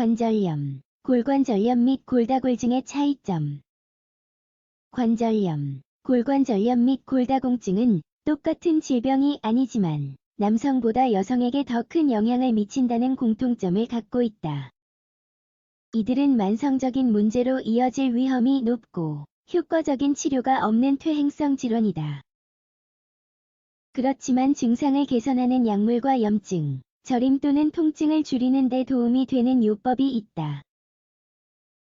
관절염, 골관절염 및 골다골증의 차이점. 관절염, 골관절염 및 골다공증은 똑같은 질병이 아니지만 남성보다 여성에게 더 큰 영향을 미친다는 공통점을 갖고 있다. 이들은 만성적인 문제로 이어질 위험이 높고 효과적인 치료가 없는 퇴행성 질환이다. 그렇지만 증상을 개선하는 약물과 염증, 저림 또는 통증을 줄이는 데 도움이 되는 요법이 있다.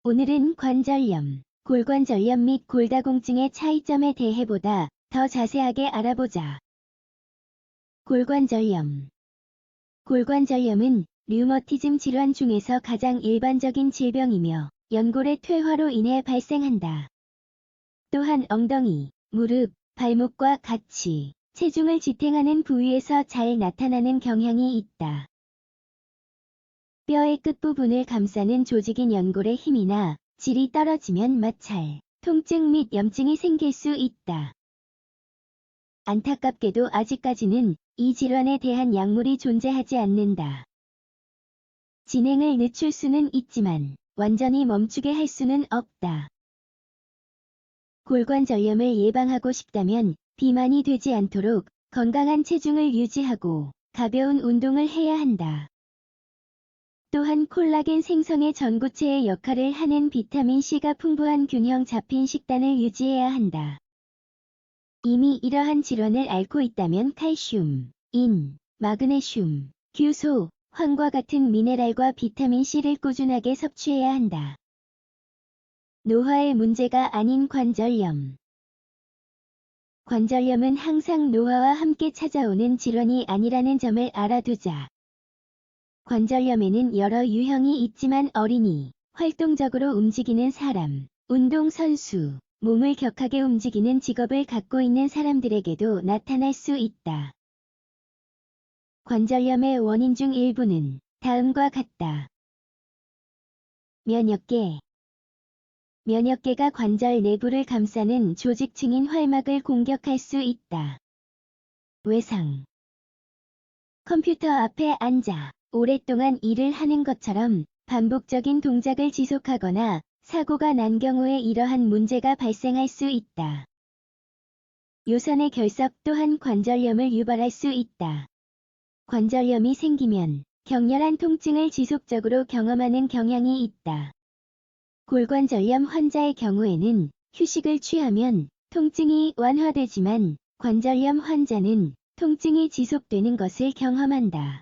오늘은 관절염, 골관절염 및 골다공증의 차이점에 대해 보다 더 자세하게 알아보자. 골관절염 골관절염은 류머티즘 질환 중에서 가장 일반적인 질병이며 연골의 퇴화로 인해 발생한다. 또한 엉덩이, 무릎, 발목과 같이 체중을 지탱하는 부위에서 잘 나타나는 경향이 있다. 뼈의 끝부분을 감싸는 조직인 연골의 힘이나 질이 떨어지면 마찰, 통증 및 염증이 생길 수 있다. 안타깝게도 아직까지는 이 질환에 대한 약물이 존재하지 않는다. 진행을 늦출 수는 있지만 완전히 멈추게 할 수는 없다. 골관절염을 예방하고 싶다면 비만이 되지 않도록 건강한 체중을 유지하고 가벼운 운동을 해야 한다. 또한 콜라겐 생성의 전구체의 역할을 하는 비타민C가 풍부한 균형 잡힌 식단을 유지해야 한다. 이미 이러한 질환을 앓고 있다면 칼슘, 인, 마그네슘, 규소, 황과 같은 미네랄과 비타민C를 꾸준하게 섭취해야 한다. 노화의 문제가 아닌 관절염. 관절염은 항상 노화와 함께 찾아오는 질환이 아니라는 점을 알아두자. 관절염에는 여러 유형이 있지만 어린이, 활동적으로 움직이는 사람, 운동선수, 몸을 격하게 움직이는 직업을 갖고 있는 사람들에게도 나타날 수 있다. 관절염의 원인 중 일부는 다음과 같다. 면역계 면역계가 관절 내부를 감싸는 조직층인 활막을 공격할 수 있다. 외상 컴퓨터 앞에 앉아 오랫동안 일을 하는 것처럼 반복적인 동작을 지속하거나 사고가 난 경우에 이러한 문제가 발생할 수 있다. 요선의 결석 또한 관절염을 유발할 수 있다. 관절염이 생기면 격렬한 통증을 지속적으로 경험하는 경향이 있다. 골관절염 환자의 경우에는 휴식을 취하면 통증이 완화되지만 관절염 환자는 통증이 지속되는 것을 경험한다.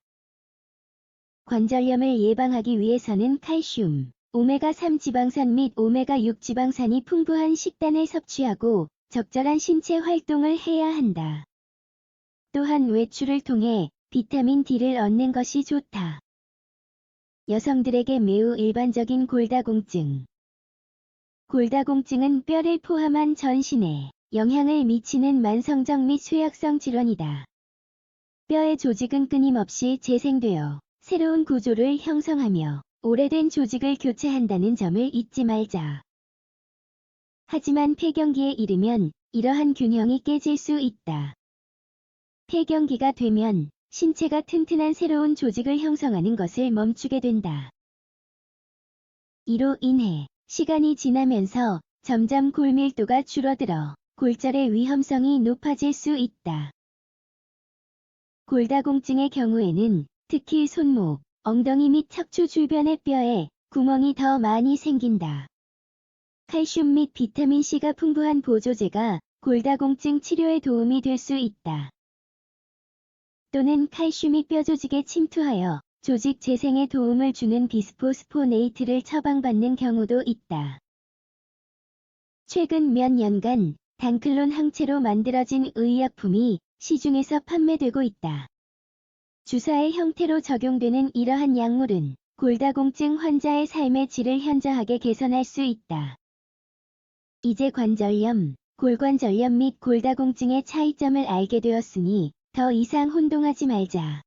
관절염을 예방하기 위해서는 칼슘, 오메가3 지방산 및 오메가6 지방산이 풍부한 식단을 섭취하고 적절한 신체 활동을 해야 한다. 또한 외출을 통해 비타민 D를 얻는 것이 좋다. 여성들에게 매우 일반적인 골다공증. 골다공증은 뼈를 포함한 전신에 영향을 미치는 만성적 및 쇠약성 질환이다. 뼈의 조직은 끊임없이 재생되어 새로운 구조를 형성하며 오래된 조직을 교체한다는 점을 잊지 말자. 하지만 폐경기에 이르면 이러한 균형이 깨질 수 있다. 폐경기가 되면 신체가 튼튼한 새로운 조직을 형성하는 것을 멈추게 된다. 이로 인해 시간이 지나면서 점점 골밀도가 줄어들어 골절의 위험성이 높아질 수 있다. 골다공증의 경우에는 특히 손목, 엉덩이 및 척추 주변의 뼈에 구멍이 더 많이 생긴다. 칼슘 및 비타민C가 풍부한 보조제가 골다공증 치료에 도움이 될 수 있다. 또는 칼슘이 뼈 조직에 침투하여 조직 재생에 도움을 주는 비스포스포네이트를 처방받는 경우도 있다. 최근 몇 년간 단클론 항체로 만들어진 의약품이 시중에서 판매되고 있다. 주사의 형태로 적용되는 이러한 약물은 골다공증 환자의 삶의 질을 현저하게 개선할 수 있다. 이제 관절염, 골관절염 및 골다공증의 차이점을 알게 되었으니 더 이상 혼동하지 말자.